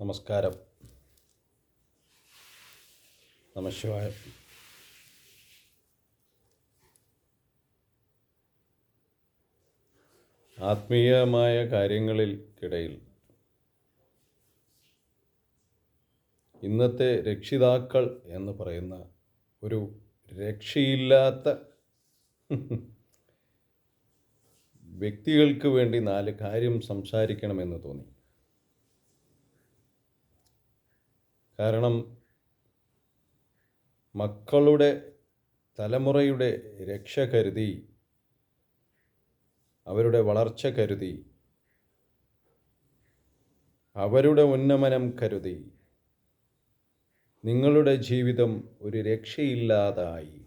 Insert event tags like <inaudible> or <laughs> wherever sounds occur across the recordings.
നമസ്കാരം. നമശിവായ ആത്മീയമായ കാര്യങ്ങളിൽക്കിടയിൽ ഇന്നത്തെ രക്ഷിതാക്കൾ എന്ന് പറയുന്ന ഒരു രക്ഷയില്ലാത്ത വ്യക്തികൾക്ക് വേണ്ടി നാല് കാര്യം സംസാരിക്കണമെന്ന് തോന്നി. കാരണം മക്കളുടെ തലമുറയുടെ രക്ഷ കരുതി അവരുടെ വളർച്ച കരുതി അവരുടെ ഉന്നമനം കരുതി നിങ്ങളുടെ ജീവിതം ഒരു രക്ഷയില്ലാതായി.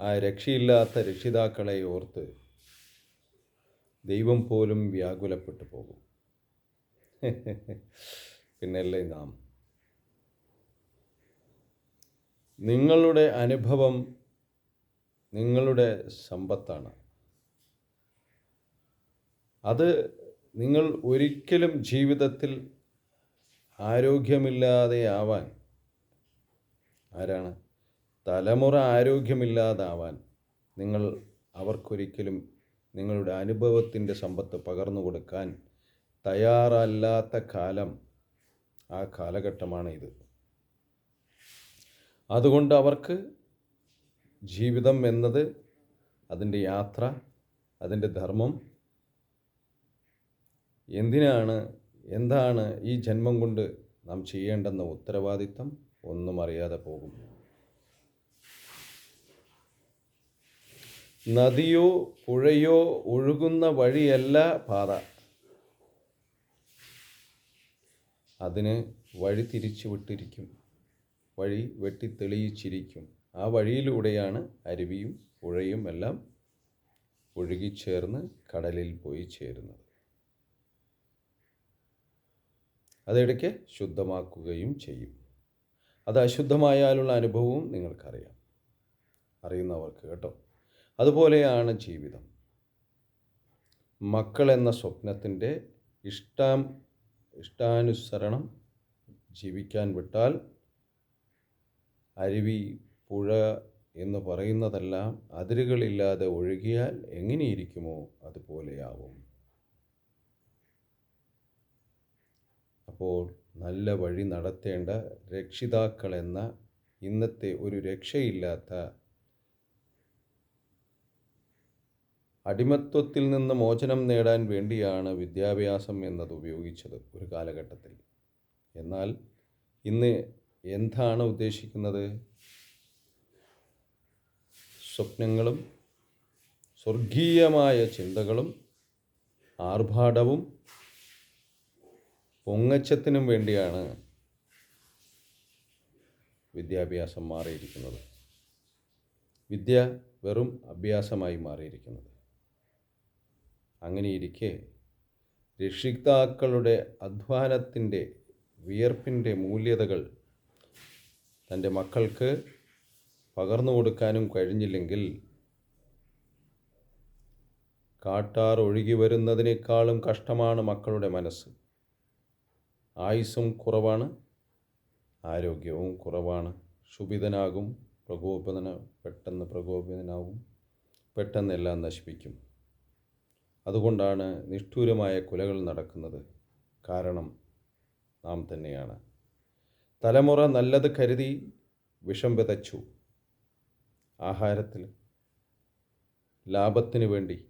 ആ രക്ഷയില്ലാത്ത രക്ഷിതാക്കളെ ഓർത്ത് ദൈവം പോലും വ്യാകുലപ്പെട്ടു പോകും. പിന്നല്ലേ നാം നിങ്ങളുടെ അനുഭവം നിങ്ങളുടെ സമ്പത്താണ്. അത് നിങ്ങൾ ഒരിക്കലും ജീവിതത്തിൽ ആരോഗ്യമില്ലാതെയാവാൻ ആരാണ്? തലമുറ ആരോഗ്യമില്ലാതാവാൻ നിങ്ങൾ അവർക്കൊരിക്കലും നിങ്ങളുടെ അനുഭവത്തിന്റെ സമ്പത്ത് പകർന്നു കൊടുക്കാൻ തയ്യാറല്ലാത്ത കാലം ആ കാലഘട്ടമാണ് ഇത് അതുകൊണ്ട് അവർക്ക് ജീവിതം എന്നത് അതിന്റെ യാത്ര അതിന്റെ ധർമ്മം എന്തിനാണ് എന്താണ് ഈ ജന്മം കൊണ്ട് നാം ചെയ്യേണ്ടെന്ന ഉത്തരവാദിത്തം ഒന്നും അറിയാതെ പോകും. നദിയോ പുഴയോ ഒഴുകുന്ന വഴിയല്ല പാത. അതിന് വഴി തിരിച്ചു വിട്ടിരിക്കും വഴി വെട്ടി തെളിയിച്ചിരിക്കും. ആ വഴിയിലൂടെയാണ് അരുവിയും പുഴയും എല്ലാം ഒഴുകിച്ചേർന്ന് കടലിൽ പോയി ചേരുന്നത്. അതിടയ്ക്ക് ശുദ്ധമാക്കുകയും ചെയ്യും. അത് അശുദ്ധമായാലുള്ള അനുഭവവും നിങ്ങൾക്കറിയാം. അറിയുന്നവർക്ക് കേട്ടോ. അതുപോലെയാണ് ജീവിതം. മക്കൾ എന്ന സ്വപ്നത്തിന്റെ ഇഷ്ടം ഇഷ്ടാനുസരണം ജീവിക്കാൻ വിട്ടാൽ അരുവി പുഴ എന്ന് പറയുന്നതെല്ലാം അതിരുകളില്ലാതെ ഒഴുകിയാൽ എങ്ങനെയിരിക്കുമോ അതുപോലെയാവും. അപ്പോൾ നല്ല വഴി നടത്തേണ്ട രക്ഷിതാക്കളെന്ന ഇന്നത്തെ ഒരു രക്ഷയില്ലാത്ത അടിമത്വത്തിൽ നിന്ന് മോചനം നേടാൻ വേണ്ടിയാണ് വിദ്യാഭ്യാസം എന്നത് ഉപയോഗിച്ചത് ഒരു കാലഘട്ടത്തിൽ. എന്നാൽ ഇന്ന് എന്താണ് ഉദ്ദേശിക്കുന്നത്? സ്വപ്നങ്ങളും സ്വർഗീയമായ ചിന്തകളും ആർഭാടവും പൊങ്ങച്ചത്തിനും വേണ്ടിയാണ് വിദ്യാഭ്യാസം മാറിയിരിക്കുന്നത്. വിദ്യ വെറും അഭ്യാസമായി മാറിയിരിക്കുന്നത്. അങ്ങനെയിരിക്കെ രക്ഷിതാക്കളുടെ അധ്വാനത്തിന്റെ വിയർപ്പിന്റെ മൂല്യതകൾ തന്റെ മക്കൾക്ക് പകർന്നു കൊടുക്കാനും കഴിഞ്ഞില്ലെങ്കിൽ കാട്ടാർ ഒഴുകി വരുന്നതിനേക്കാളും കഷ്ടമാണ് മക്കളുടെ മനസ്സ്. ആയുസ്സും കുറവാണ് ആരോഗ്യവും കുറവാണ്. ക്ഷുഭിതനാകും പ്രകോപന പെട്ടെന്ന് പ്രകോപിതനാകും പെട്ടെന്നെല്ലാം നശിപ്പിക്കും. അതുകൊണ്ടാണ് നിഷ്ഠൂരമായ കുലകൾ നടക്കുന്നത് കാരണം നാം തന്നെയാണ്. തലമുറ നല്ലത് കരുതി വിഷം വിതച്ചു. ആഹാരത്തിൽ ലാഭത്തിന് വേണ്ടി.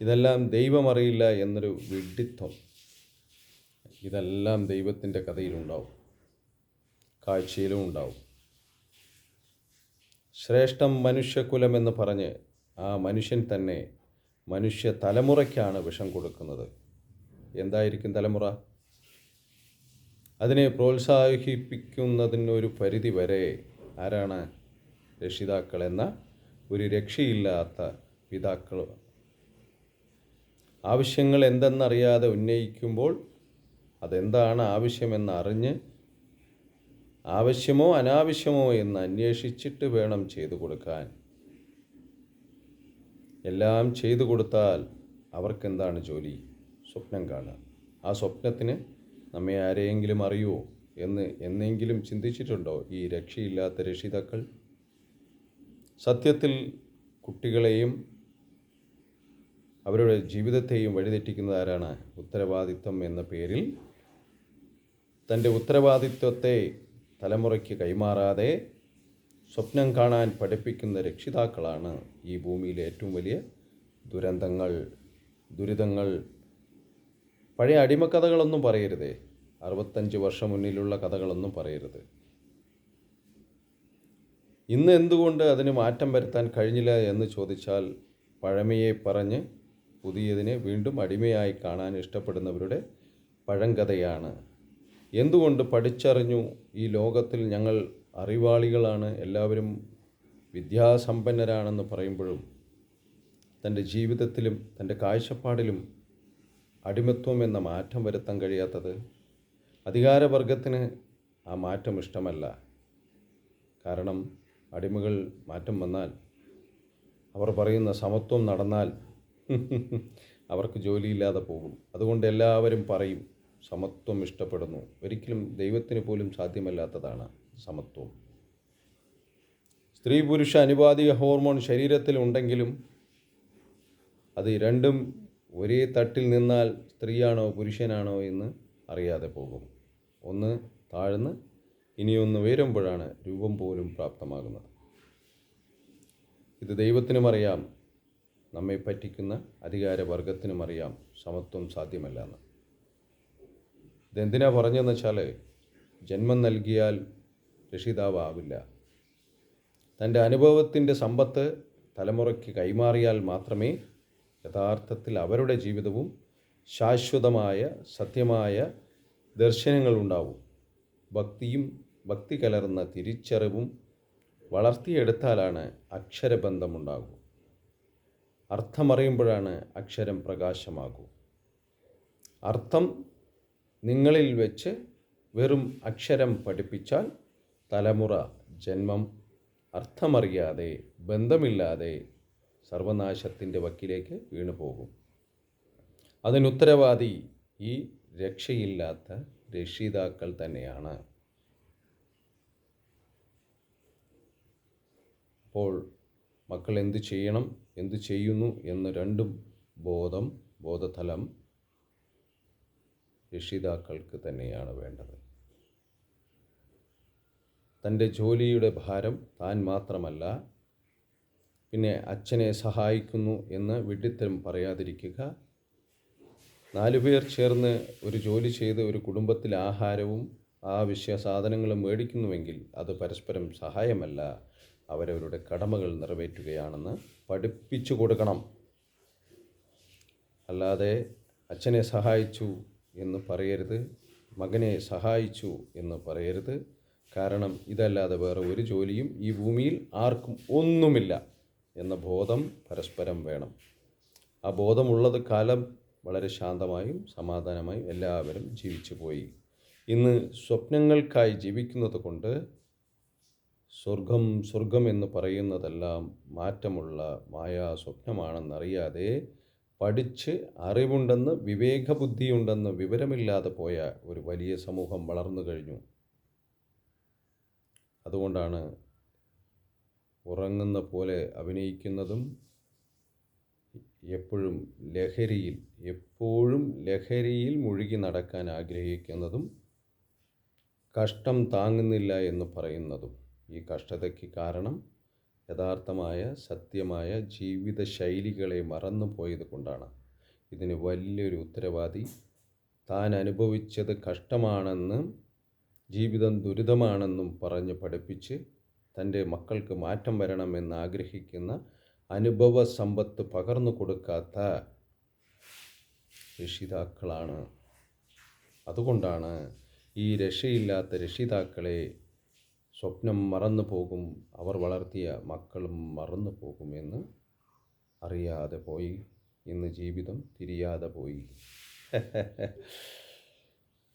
ഇതെല്ലാം ദൈവമറിയില്ല എന്നൊരു വിഡിത്വം ഇതെല്ലാം ദൈവത്തിന്റെ കഥയിലുണ്ടാവും. കാഴ്ചയിലും ഉണ്ടാവും. ശ്രേഷ്ഠം മനുഷ്യകുലമെന്ന് പറഞ്ഞ് ആ മനുഷ്യൻ തന്നെ മനുഷ്യ തലമുറയ്ക്കാണ് വിഷം കൊടുക്കുന്നത്. എന്തായിരിക്കും തലമുറ? അതിനെ പ്രോത്സാഹിപ്പിക്കുന്നതിനൊരു പരിധി വരെ ആരാണ് രക്ഷിതാക്കൾ എന്ന ഒരു രക്ഷയില്ലാത്ത പിതാക്കൾ. ആവശ്യങ്ങൾ എന്തെന്നറിയാതെ ഉന്നയിക്കുമ്പോൾ അതെന്താണ് ആവശ്യമെന്ന് അറിഞ്ഞ് ആവശ്യമോ അനാവശ്യമോ എന്ന് അന്വേഷിച്ചിട്ട് വേണം ചെയ്തു കൊടുക്കാൻ. എല്ലാം ചെയ്തു കൊടുത്താൽ അവർക്കെന്താണ് ജോലി? സ്വപ്നം കാണുക. ആ സ്വപ്നത്തിന് നമ്മെ ആരെയെങ്കിലും അറിയുമോ എന്ന് എന്നെങ്കിലും ചിന്തിച്ചിട്ടുണ്ടോ ഈ രക്ഷയില്ലാത്ത രക്ഷിതാക്കൾ? സത്യത്തിൽ കുട്ടികളെയും അവരുടെ ജീവിതത്തെയും വഴിതെറ്റിക്കുന്നത് ആരാണ്? ഉത്തരവാദിത്വം എന്ന പേരിൽ തന്റെ ഉത്തരവാദിത്വത്തെ തലമുറയ്ക്ക് കൈമാറാതെ സ്വപ്നം കാണാൻ പഠിപ്പിക്കുന്ന രക്ഷിതാക്കളാണ് ഈ ഭൂമിയിലെ ഏറ്റവും വലിയ ദുരന്തങ്ങൾ. ദുരിതങ്ങൾ. പഴയ അടിമക്കഥകളൊന്നും പറയരുതേ. അറുപത്തഞ്ച് വർഷം മുന്നിലുള്ള കഥകളൊന്നും പറയരുത്. ഇന്ന് എന്തുകൊണ്ട് അതിന് മാറ്റം വരുത്താൻ കഴിഞ്ഞില്ല എന്ന് ചോദിച്ചാൽ പഴമയെ പറഞ്ഞ് പുതിയതിനെ വീണ്ടും അടിമയായി കാണാൻ ഇഷ്ടപ്പെടുന്നവരുടെ പഴങ്കഥയാണ്. എന്തുകൊണ്ട് പഠിച്ചറിഞ്ഞു ഈ ലോകത്തിൽ ഞങ്ങൾ അറിവാളികളാണ്. എല്ലാവരും വിദ്യാസമ്പന്നരാണെന്ന് പറയുമ്പോഴും തന്റെ ജീവിതത്തിലും തന്റെ കാഴ്ചപ്പാടിലും അടിമത്വം എന്ന മാറ്റം വരുത്താൻ കഴിയാത്തത് അധികാരവർഗത്തിന് ആ മാറ്റം ഇഷ്ടമല്ല. കാരണം അടിമകൾ മാറ്റം വന്നാൽ അവർ പറയുന്ന സമത്വം നടന്നാൽ അവർക്ക് ജോലിയില്ലാതെ പോകും. അതുകൊണ്ട് എല്ലാവരും പറയും സമത്വം ഇഷ്ടപ്പെടുന്നു. ഒരിക്കലും ദൈവത്തിന് പോലും സാധ്യമല്ലാത്തതാണ്. സമത്വം സ്ത്രീ പുരുഷ അനുപാതിക ഹോർമോൺ ശരീരത്തിൽ ഉണ്ടെങ്കിലും അത് രണ്ടും ഒരേ തട്ടിൽ നിന്നാൽ സ്ത്രീയാണോ പുരുഷനാണോ എന്ന് അറിയാതെ പോകും. ഒന്ന് താഴ്ന്ന് ഇനിയൊന്ന് ഉയരുമ്പോഴാണ് രൂപം പോലും പ്രാപ്തമാകുന്നത്. ഇത് ദൈവത്തിനും അറിയാം നമ്മെ പറ്റിക്കുന്ന അധികാരവർഗത്തിനും അറിയാം സമത്വം സാധ്യമല്ല എന്ന്. ഇതെന്തിനാ പറഞ്ഞതെന്ന് വെച്ചാൽ ജന്മം നൽകിയാൽ രക്ഷിതാവാവില്ല. തന്റെ അനുഭവത്തിന്റെ സമ്പത്ത് തലമുറയ്ക്ക് കൈമാറിയാൽ മാത്രമേ യഥാർത്ഥത്തിൽ അവരുടെ ജീവിതവും ശാശ്വതമായ സത്യമായ ദർശനങ്ങളുണ്ടാവും ഭക്തിയും ഭക്തി കലർന്ന തിരിച്ചറിവും വളർത്തിയെടുത്താലാണ് അക്ഷരബന്ധമുണ്ടാകൂ. അർത്ഥമറിയുമ്പോഴാണ് അക്ഷരം പ്രകാശമാകൂ. അർത്ഥം നിങ്ങളിൽ വെച്ച് വെറും അക്ഷരം പഠിപ്പിച്ചാൽ തലമുറ ജന്മം അർത്ഥമറിയാതെ ബന്ധമില്ലാതെ സർവനാശത്തിന്റെ വക്കിലേക്ക് വീണു പോകും. അതിനുത്തരവാദി ഈ രക്ഷയില്ലാത്ത രക്ഷിതാക്കൾ തന്നെയാണ്. അപ്പോൾ മക്കൾ എന്ത് ചെയ്യണം എന്ത് ചെയ്യുന്നു എന്ന രണ്ടും ബോധം ബോധതലം രക്ഷിതാക്കൾക്ക് തന്നെയാണ് വേണ്ടത്. തന്റെ ജോലിയുടെ ഭാരം താൻ മാത്രമല്ല പിന്നെ അച്ഛനെ സഹായിക്കുന്നു എന്ന് വിഡ്ഢിത്തരം പറയാതിരിക്കുക. നാലുപേർ ചേർന്ന് ഒരു ജോലി ചെയ്ത് ഒരു കുടുംബത്തിൽ ആഹാരവും ആവശ്യ സാധനങ്ങളും മേടിക്കുന്നുവെങ്കിൽ അത് പരസ്പരം സഹായമല്ല. അവരവരുടെ കടമകൾ നിറവേറ്റുകയാണെന്ന് പഠിപ്പിച്ചു കൊടുക്കണം. അല്ലാതെ അച്ഛനെ സഹായിച്ചു എന്ന് പറയരുത് മകനെ സഹായിച്ചു എന്ന് പറയരുത് കാരണം ഇതല്ലാതെ വേറെ ഒരു ജോലിയും ഈ ഭൂമിയിൽ ആർക്കും ഒന്നുമില്ല എന്ന ബോധം പരസ്പരം വേണം. ആ ബോധമുള്ളത് കാലം വളരെ ശാന്തമായും സമാധാനമായും എല്ലാവരും ജീവിച്ചു പോയി. ഇന്ന് സ്വപ്നങ്ങൾക്കായി ജീവിക്കുന്നത് കൊണ്ട് സ്വർഗം സ്വർഗം എന്ന് പറയുന്നതെല്ലാം മാറ്റമുള്ള മായാ സ്വപ്നമാണെന്നറിയാതെ പഠിച്ച് അറിവുണ്ടെന്ന് വിവേകബുദ്ധിയുണ്ടെന്ന് വിവരമില്ലാതെ പോയ ഒരു വലിയ സമൂഹം വളർന്നു കഴിഞ്ഞു. അതുകൊണ്ടാണ് ഉറങ്ങുന്ന പോലെ അഭിനയിക്കുന്നതും എപ്പോഴും ലഹരിയിൽ എപ്പോഴും ലഹരിയിൽ മുഴുകി നടക്കാൻ ആഗ്രഹിക്കുന്നതും കഷ്ടം താങ്ങുന്നില്ല എന്ന് പറയുന്നതും ഈ കഷ്ടതയ്ക്ക് കാരണം യഥാർത്ഥമായ സത്യമായ ജീവിത ശൈലികളെ മറന്നു പോയത് കൊണ്ടാണ്. ഇതിന് വലിയൊരു ഉത്തരവാദി താൻ അനുഭവിച്ചത് കഷ്ടമാണെന്നും ജീവിതം ദുരിതമാണെന്നും പറഞ്ഞ് പഠിപ്പിച്ച് തന്റെ മക്കൾക്ക് മാറ്റം വരണമെന്ന് ആഗ്രഹിക്കുന്ന അനുഭവ സമ്പത്ത് പകർന്നു കൊടുക്കാത്ത രക്ഷിതാക്കളാണ്. അതുകൊണ്ടാണ് ഈ രക്ഷയില്ലാത്ത രക്ഷിതാക്കളെ സ്വപ്നം മറന്നു പോകും അവർ വളർത്തിയ മക്കളും മറന്നു പോകുമെന്ന് അറിയാതെ പോയി ഇന്ന് ജീവിതം തിരിയാതെ പോയി. <laughs>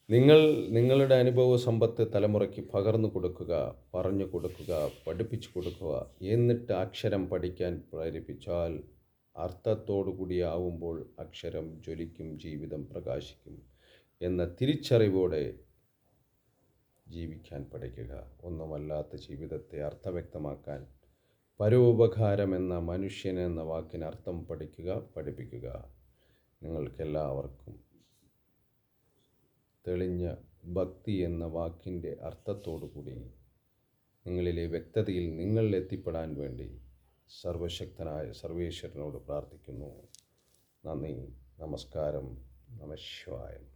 നിങ്ങൾ നിങ്ങളുടെ അനുഭവ സമ്പത്ത് തലമുറയ്ക്ക് പകർന്നു കൊടുക്കുക പറഞ്ഞു കൊടുക്കുക പഠിപ്പിച്ചു കൊടുക്കുക. എന്നിട്ട് അക്ഷരം പഠിക്കാൻ പ്രേരിപ്പിച്ചാൽ അർത്ഥത്തോടു കൂടിയാവുമ്പോൾ അക്ഷരം ജ്വലിക്കും ജീവിതം പ്രകാശിക്കും എന്ന തിരിച്ചറിവോടെ ജീവിക്കാൻ പഠിക്കുക. ഒന്നുമല്ലാത്ത ജീവിതത്തെ അർത്ഥവ്യക്തമാക്കാൻ പരോപകാരം എന്ന മനുഷ്യൻ എന്ന വാക്കിന് അർത്ഥം പഠിക്കുക പഠിപ്പിക്കുക. നിങ്ങൾക്കെല്ലാവർക്കും തെളിഞ്ഞ ഭക്തി എന്ന വാക്കിന്റെ അർത്ഥത്തോടു കൂടി നിങ്ങളിലെ വ്യക്തതയിൽ നിങ്ങൾ എത്തിപ്പെടാൻ വേണ്ടി സർവശക്തനായ സർവേശ്വരനോട് പ്രാർത്ഥിക്കുന്നു. നന്ദി. നമസ്കാരം. നമശിവായം